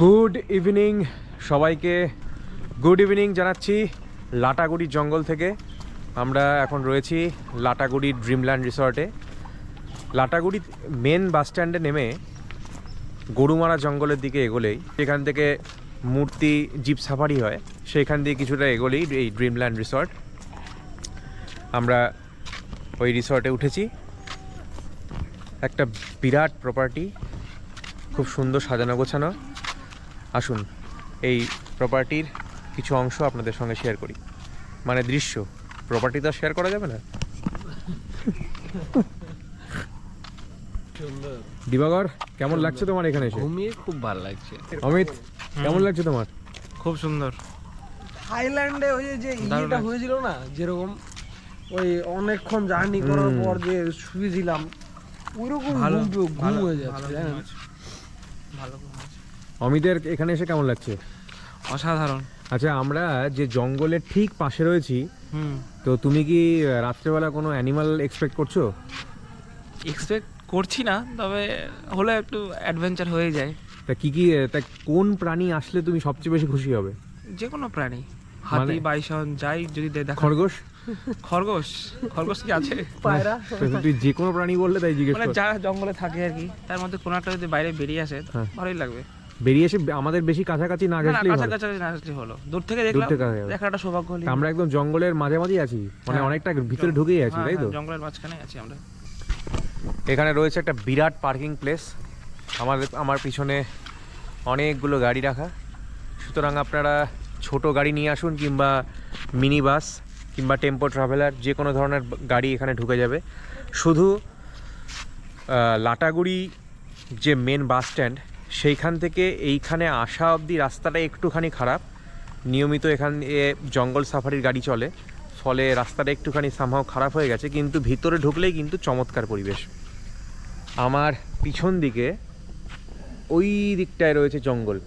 Good evening সবাইকে good evening জানাচ্ছি লাটাগুড়ির জঙ্গল থেকে। আমরা এখন রয়েছি লাটাগুড়ি ড্রিমল্যান্ড রিসর্টে লাটাগুড়ি মেন বাস স্ট্যান্ডে নেমে গরুমারা জঙ্গলের দিকে এগোলেই সেখান থেকে মূর্তি জিপ সাফারি হয়। সেখান দিয়ে কিছুটা এগোলেই এই ড্রিমল্যান্ড রিসর্ট আমরা ওই রিসর্টে উঠেছি। একটা বিরাট প্রপার্টি খুব সুন্দর সাজানো গোছানো। আসুন এই প্রপার্টির কিছু অংশ আপনাদের সঙ্গে শেয়ার করি। মানে দৃশ্য প্রপার্টি তো শেয়ার করা যাবে না? দিবাকর কেমন লাগছে তোমার এখানে এসে? ঘুমিয়ে খুব ভালো লাগছে। অমিত কেমন লাগছে তোমার? খুব সুন্দর। থাইল্যান্ডে ওই যে- ইয়েটা হয়েছিল না যেরকম ওই অনেকক্ষণ জার্নি করার পর যে শুয়েছিলাম ওইরকম ভালো, ঘুম হয়ে যাচ্ছে। ভালো। অমিতের এখানে এসে কেমন লাগছে? অসাধারণ। আচ্ছা আমরা যে জঙ্গলের ঠিক পাশে রয়েছি তো তুমি কি রাত্রেবেলা কোনো অ্যানিমাল এক্সপেক্ট করছ? এক্সপেক্ট করছি না তবে হলে একটু অ্যাডভেঞ্চার হয়ে যায়। তা কি কি তা কোন প্রাণী আসলে তুমি সবচেয়ে বেশি খুশি হবে? যে কোনো প্রাণী। হাতি মানে- বাইসন যাই যদি দেখা খরগোশ? খরগোশ। খরগোশ কি আছে? পায়রা। তুই যে কোনো প্রাণী বললে তাই জিজ্ঞেস মানে কর। যা জঙ্গলে থাকে আর কি তার মধ্যে কোনো একটা যদি বাইরে বেরিয়ে আসে হ্যাঁ। ভালোই লাগবে। বেরিয়ে এসে আমাদের বেশি কাছাকাছি না গেছলেই ভালো কাছাকাছি না আসলে হলো। দূর থেকে দেখলাম দেখা একটা সৌভাগ্য হলো আমরা একদম জঙ্গলের মাঝামাঝি আছি মানে হ্যাঁ। অনেকটা ভিতরে ঢুকেই আছি তাই তো? জঙ্গলের মাঝখানে আছি আমরা। এখানে রয়েছে একটা বিরাট পার্কিং প্লেস। আমাদের আমার পিছনে অনেকগুলো গাড়ি রাখা। সুতরাং আপনারা ছোট গাড়ি নিয়ে আসুন কিংবা মিনি বাস কিংবা টেম্পো ট্রাভেলার যে কোনো ধরনের গাড়ি এখানে ঢুকে যাবে। শুধু লাটাগুড়ি যে মেন বাস স্ট্যান্ড সেইখান থেকে এইখানে আসা অবধি রাস্তাটা একটুখানি খারাপ। নিয়মিত এখান জঙ্গল সাফারির গাড়ি চলে। ফলে রাস্তাটা একটুখানি সামহাও খারাপ হয়ে গেছে, কিন্তু ভিতরে ঢুকলেই কিন্তু চমৎকার পরিবেশ। আমার পিছন দিকে ওই দিকটায় রয়েছে জঙ্গল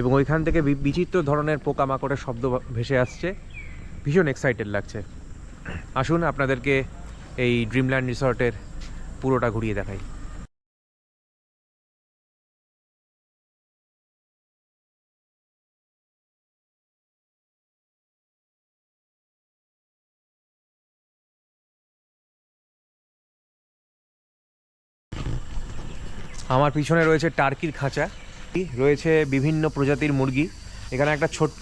এবং ওইখান থেকে বিচিত্র ধরনের পোকামাকড়ের শব্দ ভেসে আসছে। ভীষণ এক্সাইটেড লাগছে। আসুন আপনাদেরকে এই ড্রিমল্যান্ড রিসর্টের পুরোটা ঘুরিয়ে দেখাই। আমার পিছনে রয়েছে টার্কির খাঁচা, রয়েছে বিভিন্ন প্রজাতির মুরগি, এখানে একটা ছোট্ট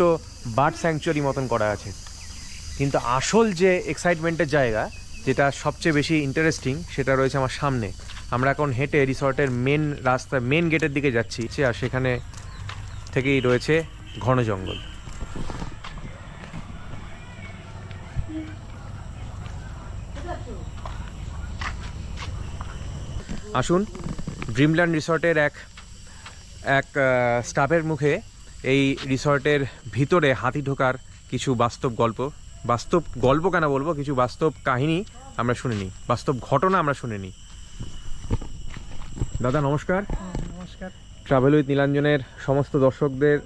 বার্ড স্যাংচুয়ারি মতন করা আছে। কিন্তু আসল যে এক্সাইটমেন্টের জায়গা, যেটা সবচেয়ে বেশি ইন্টারেস্টিং সেটা রয়েছে আমার সামনে। আমরা এখন হেঁটে রিসর্টের মেন রাস্তা মেন গেটের দিকে যাচ্ছি আর সেখানে থেকেই রয়েছে ঘন জঙ্গল। আসুন। ড্রিমল্যান্ড রিসর্টের এক এক স্টাফের মুখে এই রিসর্টের ভিতরে হাতি ঢোকার কিছু বাস্তব গল্প। বাস্তব গল্প কেন বলব? কিছু বাস্তব কাহিনী আমরা শুনে নিই বাস্তব ঘটনা আমরা শুনে নিই দাদা নমস্কার। নমস্কার। ট্রাভেল উইথ নীলাঞ্জনের সমস্ত দর্শকদের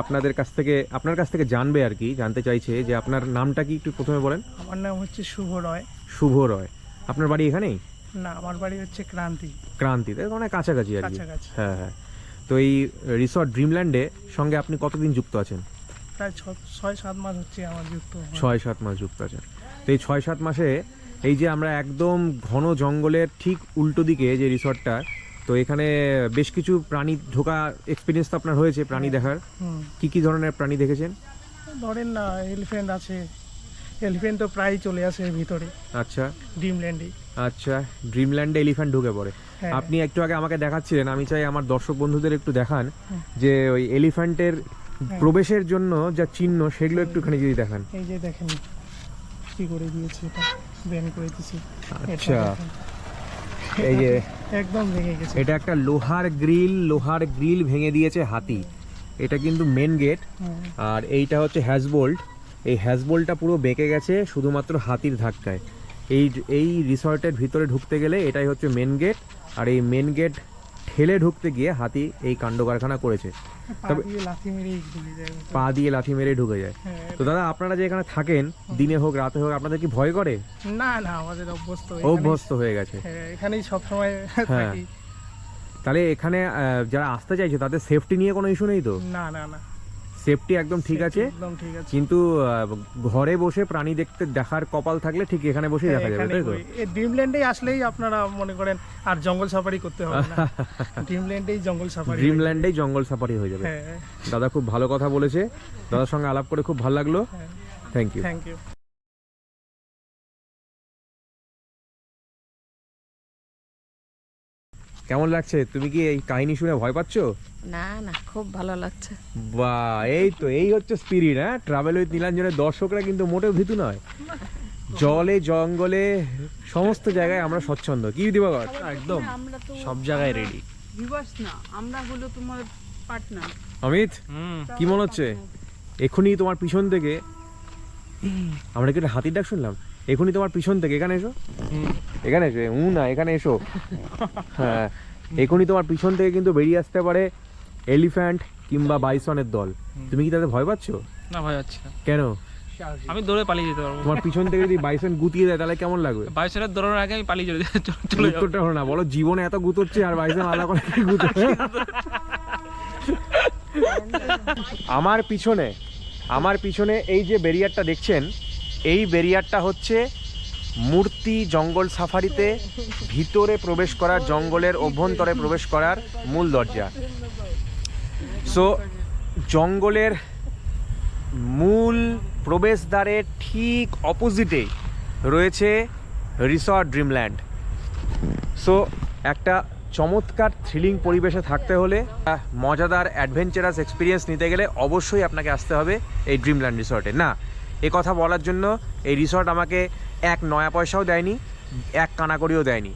আপনাদের কাছ থেকে আপনার কাছ থেকে জানবে আর কি জানতে চাইছে যে আপনার নামটা কি একটু প্রথমে বলেন। আমার নাম হচ্ছে শুভ রয়। শুভ রয়। আপনার বাড়ি এখানেই? না আমার বাড়ি হচ্ছে ক্রান্তি। ক্রান্তি তাই মানে কাছাকাছি আর কি। কাছাকাছি। হ্যাঁ হ্যাঁ। তো এই রিসর্ট ড্রিমল্যান্ডে সঙ্গে আপনি কতদিন যুক্ত আছেন? প্রায় ছয় সাত মাস হচ্ছে আমার যুক্ত ছয় সাত মাস যুক্ত আছেন। তো এই ছয় সাত মাসে এই যে আমরা একদম ঘন জঙ্গলের ঠিক উল্টো দিকে যে রিসর্টটা তো এখানে বেশ কিছু প্রাণী ঢোকা এক্সপিরিয়েন্স তো আপনার হয়েছে প্রাণী দেখার। হুম। কি কি ধরনের প্রাণী দেখেছেন? ধরেন না এলিফ্যান্ট আছে এলিফ্যান্ট তো প্রায় চলে আসে এর ভিতরে। আচ্ছা। ড্রিমল্যান্ডে আচ্ছা ড্রিমল্যান্ডে এলিফ্যান্ট ঢুকে পড়ে। হ্যাঁ আপনি একটু আগে আমাকে দেখাচ্ছিলেন আমি চাই আমার দর্শক বন্ধুদের একটু দেখান যে ওই এলিফ্যান্টের প্রবেশের জন্য যা চিহ্ন সেগুলো একটুখানি যদি দেখান। এই যে দেখেন কি করে দিয়েছে এটা ব্যান করে দিয়েছে আচ্ছা। এই যে একদম ভেঙে গেছে। এটা একটা লোহার গ্রিল লোহার গ্রিল ভেঙে দিয়েছে হাতি। এটা কিন্তু মেন গেট আর এইটা হচ্ছে হ্যাজবোল্ট এই হ্যাজবোল্টটা পুরো বেঁকে গেছে শুধুমাত্র হাতির ধাক্কায়। এই এই রিসর্টের ভিতরে ঢুকতে গেলে এটাই হচ্ছে মেন গেট আর এই মেন গেট ঠেলে ঢুকতে গিয়ে হাতি এই কাণ্ড কারখানা করেছে তবে-। পা দিয়ে লাথি মেরে ঢুকে যায়। হ্যাঁ, তো দাদা আপনারা যে এখানে থাকেন দিনে হোক রাতে হোক আপনাদের কি ভয় করে? না না আমাদের অভ্যস্ত। অভ্যস্ত হয়ে গেছে। হ্যাঁ, এখানেই সবসময় হ্যাঁ। থাকি। তাহলে এখানে যারা আসতে চাইছে তাদের সেফটি নিয়ে কোনো ইস্যু নেই তো? না না না। সেফটি একদম ঠিক আছে। একদম ঠিক আছে। কিন্তু ঘরে বসে প্রাণী দেখতে দেখার কপাল থাকলে ঠিক এখানে বসে দেখা যাবে তাই তো? এই ড্রিমল্যান্ডেই আসলেই আপনারা মনে করেন আর জঙ্গল সাফারি করতে হবে না। ড্রিমল্যান্ডেই জঙ্গল সাফারি ড্রিমল্যান্ডেই জঙ্গল সাফারি হয়ে যাবে। হ্যাঁ। দাদা খুব ভালো কথা বলেছে। দাদার সঙ্গে আলাপ করে খুব ভালো লাগল। থ্যাংক ইউ থ্যাংক ইউ কেমন লাগছে? তুমি কি এই কাহিনী শুনে ভয় পাচ্ছো? না না খুব ভালো লাগছে। বা এই তো এই হচ্ছে স্পিরিট হ্যাঁ? ট্রাভেল উইথ নীলাঞ্জনের দর্শকরা কিন্তু মোটেও ভীতু নয়। জলে জঙ্গলে সমস্ত জায়গায় আমরা স্বচ্ছন্দ। কি দিবাগর একদম। সব জায়গায় রেডি ভিউয়ার্স না আমরা হলো তোমার পার্টনার অমিত হুম। কি মনে হচ্ছে? এখনই তোমার পিছন থেকে আমরা কি একটা হাতির ডাক শুনলাম? এখনই তোমার পিছন থেকে এখানে এসো। এখানে এসো উ না এখানে এসো। হ্যাঁ এখনই তোমার পিছন থেকে কিন্তু বেরিয়ে আসতে পারে এলিফ্যান্ট কিংবা বাইসনের দল। তুমি কি তাদের ভয় পাচ্ছো? না ভয় হচ্ছে না। কেন? আমি দৌড়ে পালিয়ে যেতে পারব। তোমার পিছন থেকে যদি বাইসন গুতিয়ে দেয় তাহলে কেমন লাগবে? বাইশের দৌড়ানোর আগে আমি পালিয়ে চলে চলে- উত্তরটা হলো না বলো জীবনে এত গুতোচ্ছে আর বাইসন আলাদা করে কি গুতোচ্ছে আমার পিছনে আমার পিছনে এই যে ব্যারিয়ারটা দেখছেন এই ব্যারিয়ারটা হচ্ছে মূর্তি জঙ্গল সাফারিতে ভিতরে প্রবেশ করার, জঙ্গলের অভ্যন্তরে প্রবেশ করার মূল দরজা। সো জঙ্গলের মূল প্রবেশদ্বারের ঠিক অপোজিটে রয়েছে রিসর্ট ড্রিমল্যান্ড। সো একটা চমৎকার থ্রিলিং পরিবেশে থাকতে হলে মজাদার অ্যাডভেঞ্চারাস এক্সপিরিয়েন্স নিতে গেলে অবশ্যই আপনাকে আসতে হবে এই ড্রিমল্যান্ড রিসর্টে। না এ কথা বলার জন্য এই রিসর্ট আমাকে এক নয়া পয়সাও দেয়নি এক কানাকড়িও দেয়নি।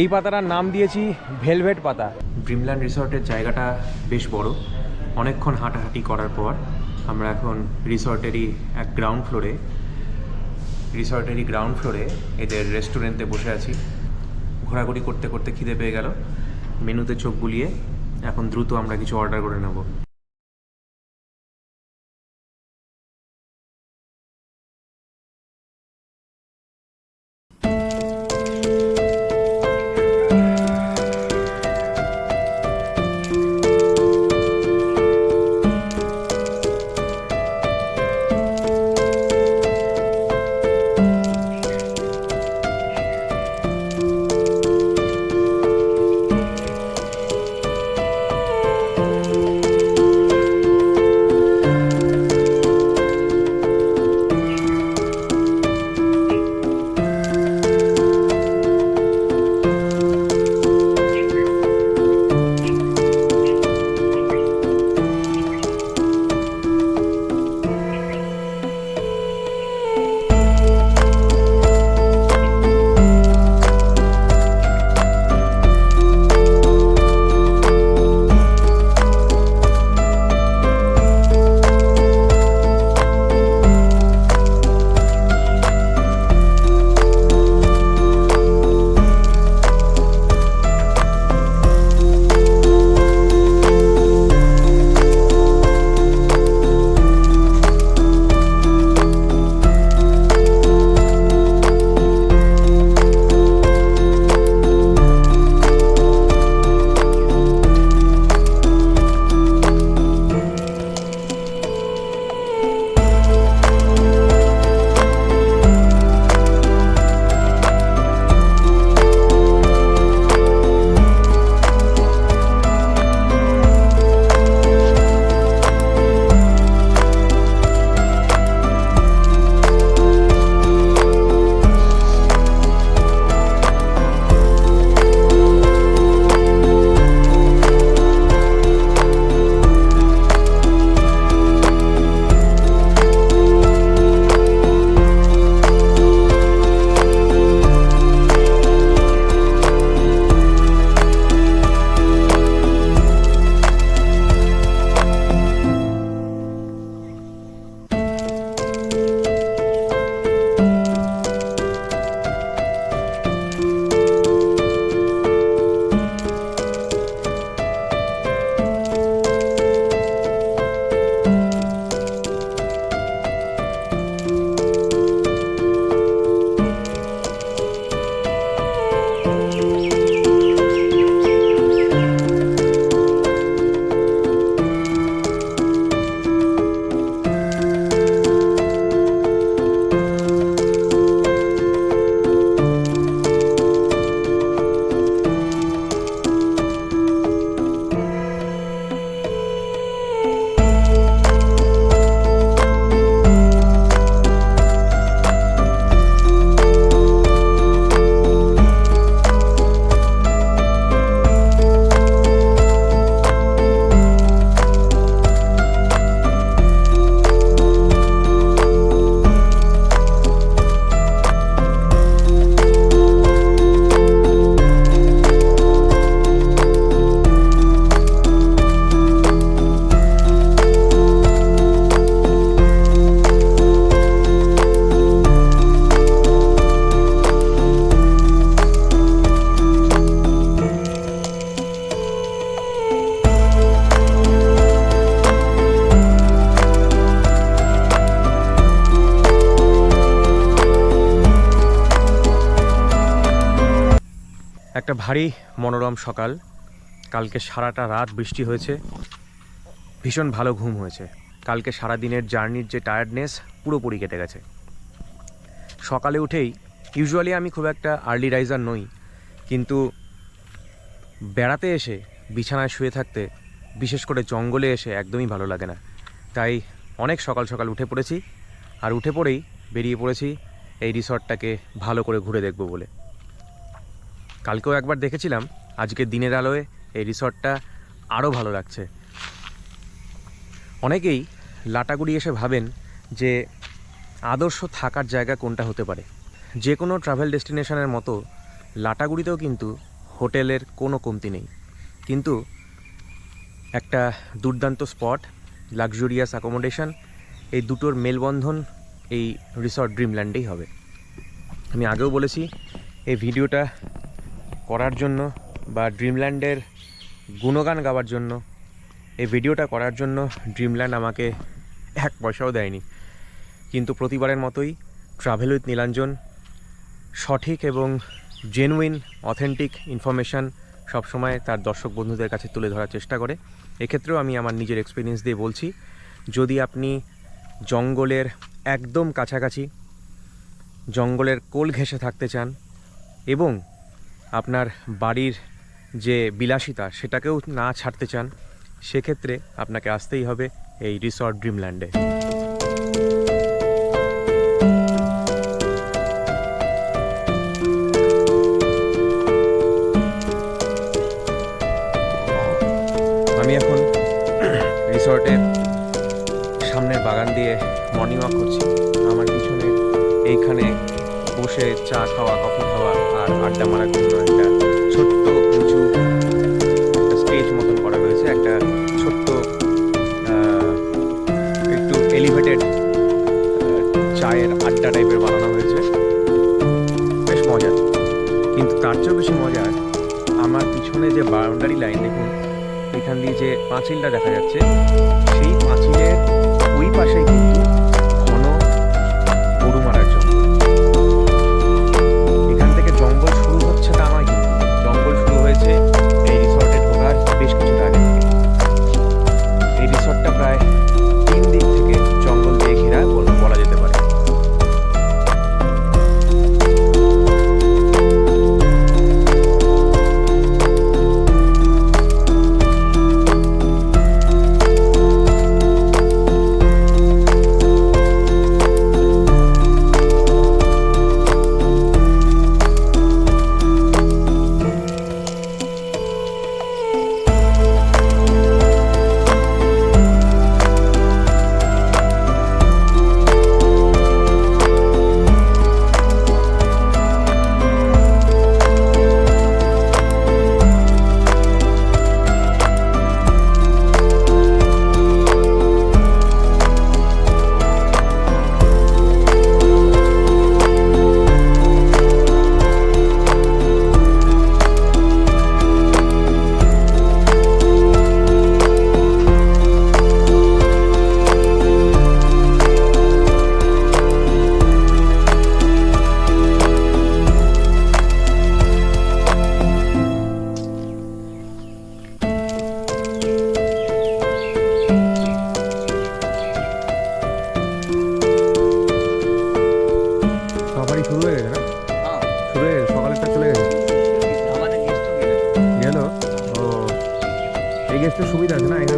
এই পাতাটার নাম দিয়েছি ভেলভেট পাতা। ড্রিমল্যান্ড রিসর্টের জায়গাটা বেশ বড়। অনেকক্ষণ হাঁটাহাঁটি করার পর আমরা এখন রিসর্টেরই এক গ্রাউন্ড ফ্লোরে রিসর্টেরই গ্রাউন্ড ফ্লোরে এদের রেস্টুরেন্টে বসে আছি। ঘোরাঘুরি করতে করতে খিদে পেয়ে গেল। মেনুতে চোখ বুলিয়ে এখন দ্রুত আমরা কিছু অর্ডার করে নেব। ভারী মনোরম সকাল। কালকে সারাটা রাত বৃষ্টি হয়েছে। ভীষণ ভালো ঘুম হয়েছে। কালকে সারা দিনের জার্নির যে টায়ার্ডনেস পুরোপুরি কেটে গেছে। সকালে উঠেই ইউজুয়ালি আমি খুব একটা আর্লি রাইজার নই। কিন্তু বেড়াতে এসে, বিছানায় শুয়ে থাকতে, বিশেষ করে জঙ্গলে এসে একদমই ভালো লাগে না। তাই অনেক সকাল সকাল উঠে পড়েছি। আর উঠে পড়েই বেরিয়ে পড়েছি এই রিসর্টটাকে ভালো করে ঘুরে দেখব বলে। কালকেও একবার দেখেছিলাম, আজকে দিনের আলোয় এই রিসর্টটা আরও ভালো লাগছে। অনেকেই লাটাগুড়ি এসে ভাবেন যে আদর্শ থাকার জায়গা কোনটা হতে পারে। যে কোনো ট্রাভেল ডেস্টিনেশনের মতো লাটাগুড়িতেও কিন্তু হোটেলের কোনো কমতি নেই। কিন্তু একটা দুর্দান্ত স্পট লাক্সুরিয়াস অ্যাকোমোডেশন এই দুটোর মেলবন্ধন এই রিসর্ট ড্রিমল্যান্ডেই হবে। আমি আগেও বলেছি, এই ভিডিওটা করার জন্য বা ড্রিমল্যান্ডের গুণগান গাওয়ার জন্য, এই ভিডিওটা করার জন্য ড্রিমল্যান্ড আমাকে এক পয়সাও দেয়নি। কিন্তু প্রতিবারের মতোই ট্রাভেল উইথ নীলাঞ্জন, সঠিক এবং জেনুইন অথেন্টিক ইনফরমেশান সবসময় তার দর্শক বন্ধুদের কাছে তুলে ধরার চেষ্টা করে। এক্ষেত্রেও আমি আমার নিজের এক্সপিরিয়েন্স দিয়ে বলছি, যদি আপনি জঙ্গলের একদম কাছাকাছি, জঙ্গলের কোল ঘেঁষে থাকতে চান এবং আপনার বাড়ির যে বিলাসিতা, সেটাকেও না ছাড়তে চান, সেক্ষেত্রে আপনাকে আসতেই হবে এই রিসর্ট ড্রিমল্যান্ডে। আমি এখন রিসর্টের সামনের বাগান দিয়ে মর্নিং ওয়াক করছি। আমার পিছনে এইখানে বসে চা খাওয়া, কফি আড্ডা মারার জন্য একটা ছোট্ট উঁচু একটা স্টেজ মতন করা রয়েছে একটা ছোট্ট একটু এলিভেটেড চায়ের আড্ডা টাইপের বানানো হয়েছে। বেশ মজার। কিন্তু তার চেয়েও বেশি মজার, আমার পিছনে যে বাউন্ডারি লাইন দেখুন, এখান দিয়ে যে পাঁচিলটা দেখা যাচ্ছে, সেই পাঁচিলের ওই পাশেই কিন্তু সুবিধা আছে না?